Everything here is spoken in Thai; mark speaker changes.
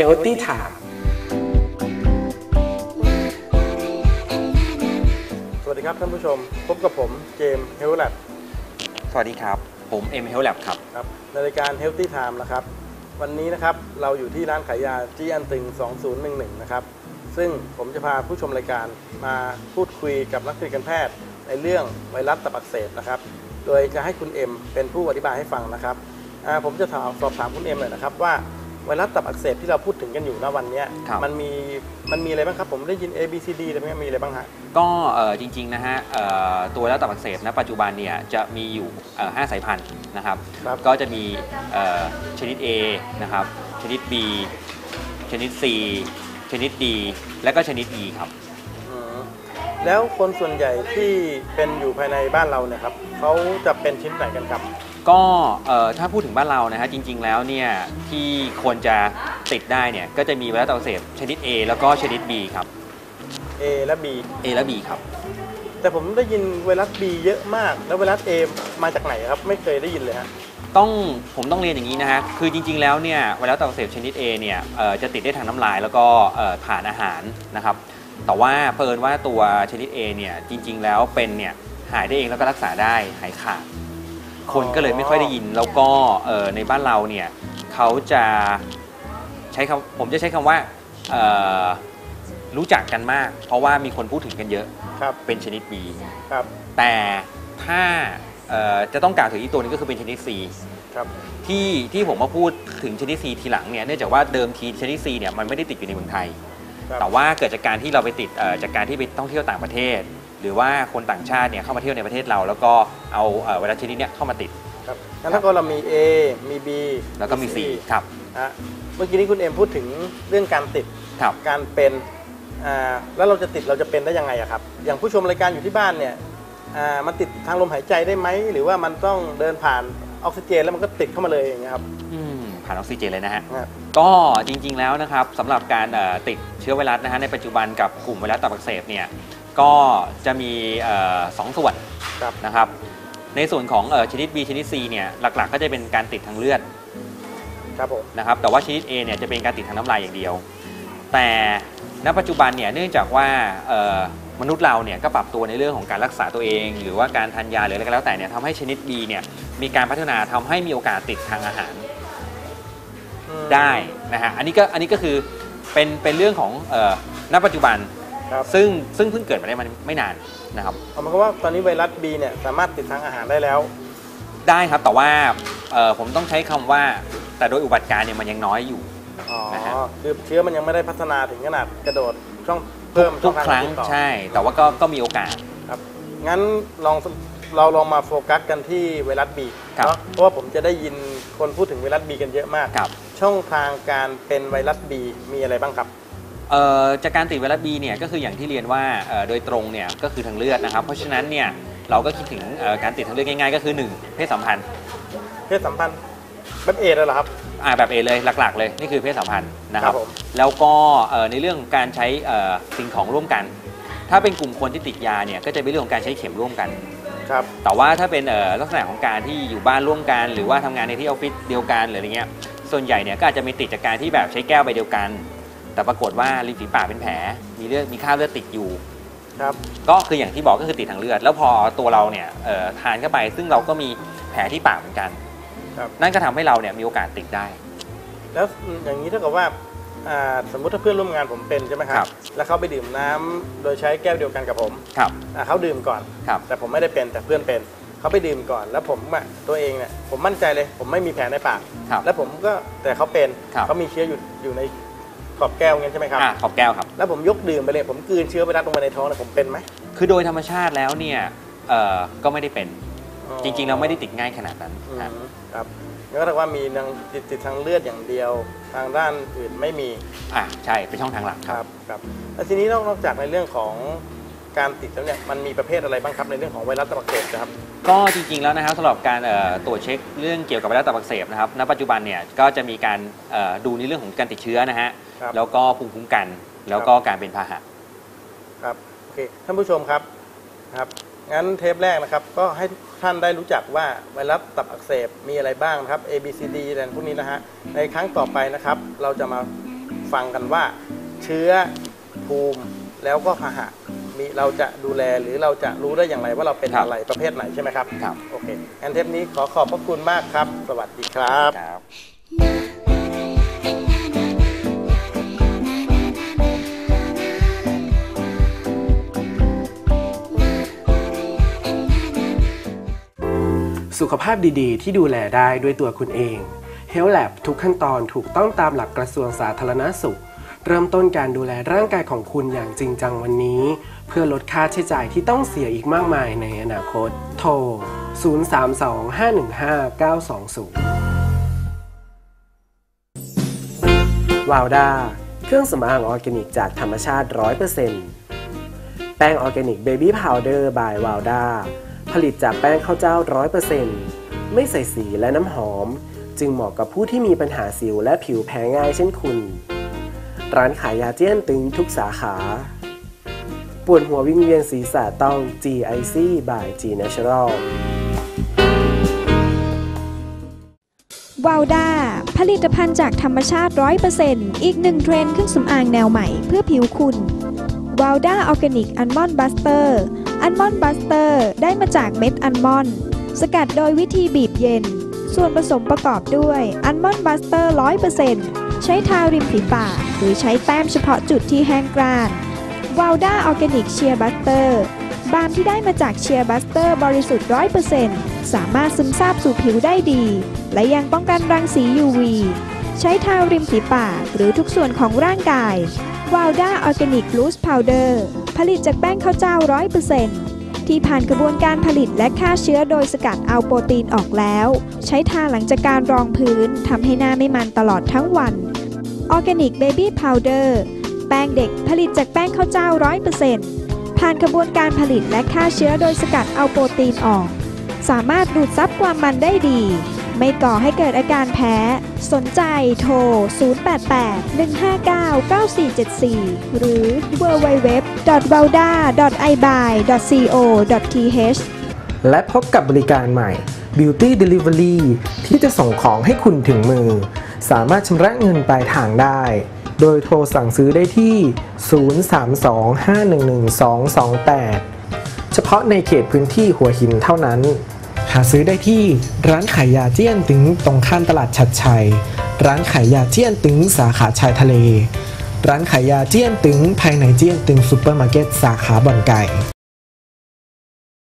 Speaker 1: Healthy Time
Speaker 2: สวัสดีครับท่านผู้ชม พบกับผมเจมส์เฮลแลบ
Speaker 3: สวัสดีครับ ผมเอ็มเฮลแลบครับ
Speaker 2: ครับในรายการ Healthy Time นะครับ วันนี้นะครับเราอยู่ที่ร้านขายยาจีอันตึง 2011 นะครับ ซึ่งผมจะพาผู้ชมรายการมาพูดคุยกับนักศึกษาการแพทย์ ในเรื่องไวรัสตับอักเสบนะครับ โดยจะให้คุณเอ็มเป็นผู้อธิบายให้ฟังนะครับอ่าผมจะถามสอบถามคุณเอ็มหน่อยนะครับว่า ไวรัสตับอักเสบที่เราพูดถึงกันอยู่ณวันเนี้ย
Speaker 3: ครับ
Speaker 2: มันมีมันมีอะไรบ้างครับผมได้ยิน A B C D อะไรพวกนี้มีอะไรบ้างฮะ
Speaker 3: ก็เอ่อจริงๆนะฮะเอ่อตัวแล้วตับอักเสบณปัจจุบันเนี่ยจะมีอยู่เอ่อห้าสายพันธุ์นะครับ
Speaker 2: ครับ
Speaker 3: ก็จะมีเอ่อชนิด A นะครับชนิด B ชนิด C ชนิด D และก็ชนิด E ครับ
Speaker 2: อืม แล้วคนส่วนใหญ่ที่เป็นอยู่ภายในบ้านเราเนี่ยครับเขาจะเป็นชิ้นไหนกันครับ
Speaker 3: ก็เอ่อถ้าพูดถึงบ้านเรานะฮะจริง ๆ แล้วเนี่ยที่ควรจะติดได้เนี่ยก็จะมีไวรัสตับอักเสบชนิด A แล้วก็ชนิด B ครับ
Speaker 2: A และ B
Speaker 3: A และ B ครับ
Speaker 2: แต่ผมได้ยินไวรัส B เยอะมาก แล้วไวรัส A มาจากไหนครับ ไม่เคยได้ยินเลยฮะ
Speaker 3: ต้องผมต้องเรียนอย่างนี้นะฮะ คือจริง ๆ แล้วเนี่ยไวรัสตับอักเสบชนิด A เนี่ยเอ่อจะติดได้ทางน้ำลายแล้วก็เอ่อผ่านอาหารนะครับ แต่ว่าเพิ่นว่าตัวชนิด A เนี่ยจริง ๆ แล้วเป็นเนี่ยหายได้เองแล้วก็รักษาได้หายขาด คนก็เลยไม่ค่อยได้ยินแล้วก็เอ่อในบ้านเราเนี่ยเขาจะใช้คำผมจะใช้คำว่าเอ่อรู้จักกันมาก เพราะว่ามีคนพูดถึงกันเยอะ
Speaker 2: ครับ
Speaker 3: เป็นชนิด B
Speaker 2: ครับ
Speaker 3: แต่ถ้าเอ่อจะต้องกล่าวถึงอีกตัวหนึงก็คือเป็นชนิด C
Speaker 2: ครับ
Speaker 3: ที่ที่ผมมาพูดถึงชนิด C ทีหลังเนี่ยเนื่องจากว่าเดิมทีชนิด C เนี่ยมันไม่ได้ติดอยู่ในเมืองไทย
Speaker 2: ครับ
Speaker 3: แต่ว่าเกิดจากการที่เราไปติดเอ่อจากการที่ไปท่องเที่ยวต่างประเทศ หรือว่าคนต่างชาติเนี่ยเข้ามาเที่ยวในประเทศเรา แล้วก็เอาเอ่อไวรัสชนิดเนี้ยเข้ามาติด
Speaker 2: ครับงั้นถ้าก็เรามี A มี B
Speaker 3: แล้วก็มี C ครับ
Speaker 2: ฮะเมื่อกี้นี้คุณเอ็มพูดถึงเรื่องการติด
Speaker 3: ครับ
Speaker 2: การเป็นอ่าแล้วเราจะติดเราจะเป็นได้ยังไงอะครับ อย่างผู้ชมรายการอยู่ที่บ้านเนี่ยอ่ามันติดทางลมหายใจได้ไหมหรือว่ามันต้องเดินผ่านออกซิเจนแล้วมันก็ติดเข้ามาเลยอย่างเงี้ยครับ
Speaker 3: อืม ผ่านออกซิเจนเลยนะฮะ
Speaker 2: ฮะ
Speaker 3: ก็จริงๆแล้วนะครับสำหรับการเอ่อติดเชื้อไวรัสนะฮะในปัจจุบันกับกลุ่มไวรัสตับอักเสบเนี่ยก็จะมีเอ่อสองส่วน
Speaker 2: ครับ
Speaker 3: นะครับในส่วนของเอ่อชนิด B ชนิด C เนี่ยหลักๆ ก็จะเป็นการติดทางเลือด
Speaker 2: ครับผม
Speaker 3: นะครับแต่ว่าชนิด A เนี่ยจะเป็นการติดทางน้ำลายอย่างเดียว แต่ณปัจจุบันเนี่ยเนื่องจากว่าเอ่อมนุษย์เราเนี่ยก็ปรับตัวในเรื่องของการรักษาตัวเอง หรือว่าการทานยาหรืออะไรก็แล้วแต่เนี่ยทำให้ชนิด B เนี่ยมีการพัฒนาทำให้มีโอกาสติดทางอาหาร
Speaker 2: อืม
Speaker 3: ได้นะฮะอันนี้ก็อันนี้ก็คือเป็นเป็นเรื่องของเอ่อณปัจจุบัน
Speaker 2: ครับ
Speaker 3: ซึ่งซึ่งเพิ่งเกิดมาได้มันไม่นานนะครับ
Speaker 2: เอามาก็ว่าตอนนี้ไวรัส B เนี่ยสามารถติดทางอาหารได้แล้ว
Speaker 3: ได้ครับแต่ว่าเอ่อผมต้องใช้คำว่าแต่โดยอุบัติการณ์เนี่ยมันยังน้อยอยู่
Speaker 2: อ๋อ
Speaker 3: นะฮะ
Speaker 2: คือเชื้อมันยังไม่ได้พัฒนาถึงขนาดกระโดดช่องเพิ่ม
Speaker 3: ทุก
Speaker 2: ช่อ
Speaker 3: ครั้ง
Speaker 2: ทาติดต่อ
Speaker 3: ใช่ แต่ว่าก็ก็มีโอกาส
Speaker 2: ครับ งั้นลองเราลองมาโฟกัสกันที่ไวรัส B
Speaker 3: ครับ
Speaker 2: เนาะเพราะว่าผมจะได้ยินคนพูดถึงไวรัส B กันเยอะมาก
Speaker 3: ครับ
Speaker 2: ช่องทางการเป็นไวรัส B มีอะไรบ้างครับ
Speaker 3: เอ่อจากการติดไวรัสบีเนี่ยก็คืออย่างที่เรียนว่าเอ่อโดยตรงเนี่ยก็คือทางเลือดนะครับ เพราะฉะนั้นเนี่ยเราก็คิดถึงเอ่อการติดทางเลือดง่ายๆ ก็คือ 1 เพศสัมพันธ์
Speaker 2: เพศสัมพันธ์แบบเอดเหรอครับ
Speaker 3: อ่าแบบเอเลยหลักๆเลยนี่คือเพศสัมพันธ์นะครับ
Speaker 2: ครับผม
Speaker 3: แล้วก็เอ่อในเรื่องของการใช้เอ่อสิ่งของร่วมกัน ถ้าเป็นกลุ่มคนที่ติดยาเนี่ยก็จะเป็นเรื่องของการใช้เข็มร่วมกัน
Speaker 2: ครับ
Speaker 3: แต่ว่าถ้าเป็นเอ่อลักษณะของการที่อยู่บ้านร่วมกัน หรือว่าทำงานในที่ออฟฟิศเดียวกันหรืออะไรเงี้ย ส่วนใหญ่เนี่ยก็อาจจะมีติดจากการที่แบบใช้แก้วใบเดียวกัน แต่ปรากฏว่าริมฝีปากเป็นแผล มีเลือดมีคราบเลือดติดอยู่
Speaker 2: ครับ
Speaker 3: ก็คืออย่างที่บอกก็คือติดทางเลือด แล้วพอตัวเราเนี่ยเอ่อทานเข้าไป ซึ่งเราก็มีแผลที่ปากเหมือนกัน
Speaker 2: ครับ
Speaker 3: นั่นก็ทำให้เราเนี่ยมีโอกาสติดได้
Speaker 2: แล้วอย่างนี้เท่ากับว่าอ่าสมมุติถ้าเพื่อนร่วมงานผมเป็นใช่ไหมค
Speaker 3: ครั
Speaker 2: รับ
Speaker 3: บ
Speaker 2: แล้วเขาไปดื่มน้ำโดยใช้แก้วเดียวกันกับผม
Speaker 3: ครับ
Speaker 2: อ่าเขาดื่มก่อน
Speaker 3: ครับ
Speaker 2: แต่ผมไม่ได้เป็นแต่เพื่อนเป็น เขาไปดื่มก่อน แล้วผมอะตัวเองเนี่ยผมมั่นใจเลย ผมไม่มีแผลในปาก
Speaker 3: ครับ
Speaker 2: แล้วผมก็แต่เขาเป็น
Speaker 3: ครับ
Speaker 2: เขามีเชื้ออยู่อยู่ในขอบแก้วงั้นใช่ไหมครับ
Speaker 3: อะขอบแก้วครับ
Speaker 2: แล้วผมยกดื่มไปเลย ผมกลืนเชื้อไวรัสลงไปในท้องเนี่ยผมเป็นไหม
Speaker 3: คือโดยธรรมชาติแล้วเนี่ยเอ่อก็ไม่ได้เป็น
Speaker 2: อ๋อ
Speaker 3: จริงๆเราไม่ได้ติดง่ายขนาดนั้น
Speaker 2: อืม
Speaker 3: ครับ
Speaker 2: ครับงั้นก็แปลว่ามีทางติดติดทางเลือดอย่างเดียว ทางด้านอื่นไม่มี
Speaker 3: อะใช่เป็นช่องทางหลัก
Speaker 2: ค
Speaker 3: ค
Speaker 2: รั
Speaker 3: รั
Speaker 2: บบครับแล้วทีนี้นอกนอกจากในเรื่องของ การติดแล้วเนี่ยมันมีประเภทอะไรบ้างครับในเรื่องของไวรัสตับอักเสบนะครับ
Speaker 3: ก็จริงๆแล้วนะครับสำหรับการเอ่อตรวจเช็คเรื่องเกี่ยวกับไวรัสตับอักเสบนะครับณปัจจุบันเนี่ยก็จะมีการเอ่อดูในเรื่องของการติดเชื้อนะฮะ
Speaker 2: ครับ
Speaker 3: แล้วก็ภูมิคุ้มกัน แล้วก็การเป็นพาหะ
Speaker 2: ครับโอเคท่านผู้ชมครับครับงั้นเทปแรกนะครับ ก็ให้ทุกท่านได้รู้จักว่าไวรัสตับอักเสบมีอะไรบ้างนะครับ A B C D อะไรพวกนี้นะฮะในครั้งต่อไปนะครับ เราจะมาฟังกันว่า เชื้อภูมิแล้วก็พาหะ มีเราจะดูแลหรือเราจะรู้ได้อย่างไรว่าเราเป็น
Speaker 3: ครับ
Speaker 2: อะไรประเภทไหนใช่ไหมครับ
Speaker 3: ครับ
Speaker 2: โอเคงั้นเทปนี้ขอขอบพระคุณมากครับ สวัสดีครับ
Speaker 3: ครับ
Speaker 1: สุขภาพดีๆ ที่ดูแลได้ด้วยตัวคุณเอง Health Lab ทุกขั้นตอนถูกต้องตามหลักกระทรวงสาธารณสุข เริ่มต้นการดูแลร่างกายของคุณอย่างจริงจังวันนี้ เพื่อลดค่าใช้จ่ายที่ต้องเสียอีกมากมายในอนาคต โทร 032-515-920 วาวด้าเครื่องสำอางออร์แกนิกจากธรรมชาติ 100%แป้งออร์แกนิกเบบี้พาวเดอร์บายวาวด้าผลิตจากแป้งข้าวเจ้า 100%ไม่ใส่สีและน้ำหอม จึงเหมาะกับผู้ที่มีปัญหาสิวและผิวแพ้ง่ายเช่นคุณ ร้านขายยาเจี้ยนตึงทุกสาขา ปวดหัววิงเวียนศีรษะต้อง GIC by G Natural
Speaker 4: วาวด้าผลิตภัณฑ์จากธรรมชาติ 100%อีกหนึ่งเทรนด์เครื่องสำอางแนวใหม่เพื่อผิวคุณวาวด้าออร์แกนิกอัลมอนด์บัสเตอร์อัลมอนด์บัสเตอร์ได้มาจากเม็ดอัลมอนด์สกัดโดยวิธีบีบเย็น ส่วนผสมประกอบด้วยอัลมอนด์บัสเตอร์ 100%ใช้ทาริมฝีปากหรือใช้แต้มเฉพาะจุดที่แห้งกร้าน วาวด้าออร์แกนิกเชียร์บัสเตอร์บาล์มที่ได้มาจากเชียร์บัสเตอร์บริสุทธิ์100%สามารถซึมซาบสู่ผิวได้ดี และยังป้องกันรังสี UV ใช้ทาริมฝีปากหรือทุกส่วนของร่างกายวาลด้าออร์แกนิกลูสพาวเดอร์ผลิตจากแป้งข้าวเจ้า100%ที่ผ่านกระบวนการผลิตและฆ่าเชื้อโดยสกัดเอาโปรตีนออกแล้ว ใช้ทาหลังจากการรองพื้นทำให้หน้าไม่มันตลอดทั้งวันออร์แกนิกเบบี้พาวเดอร์ แป้งเด็กผลิตจากแป้งข้าวเจ้า100%ผ่านกระบวนการผลิตและฆ่าเชื้อโดยสกัดเอาโปรตีนออก สามารถดูดซับความมันได้ดี ไม่ก่อให้เกิดอาการแพ้ สนใจโทร 088-159-9474 หรือ www.valda.ibuy.co.th
Speaker 1: และพบกับบริการใหม่ Beauty Delivery ที่จะส่งของให้คุณถึงมือ สามารถชำระเงินปลายทางได้ โดยโทรสั่งซื้อได้ที่ 032-511-228 เฉพาะในเขตพื้นที่หัวหินเท่านั้น หาซื้อได้ที่ร้านขายยาเจี้ยนตึงตรงข้ามตลาดชัดชัย ร้านขายยาเจี้ยนตึงสาขาชายทะเล ร้านขายยาเจี้ยนตึงภายในเจี้ยนตึงซูเปอร์มาร์เก็ตสาขาบ่อนไก่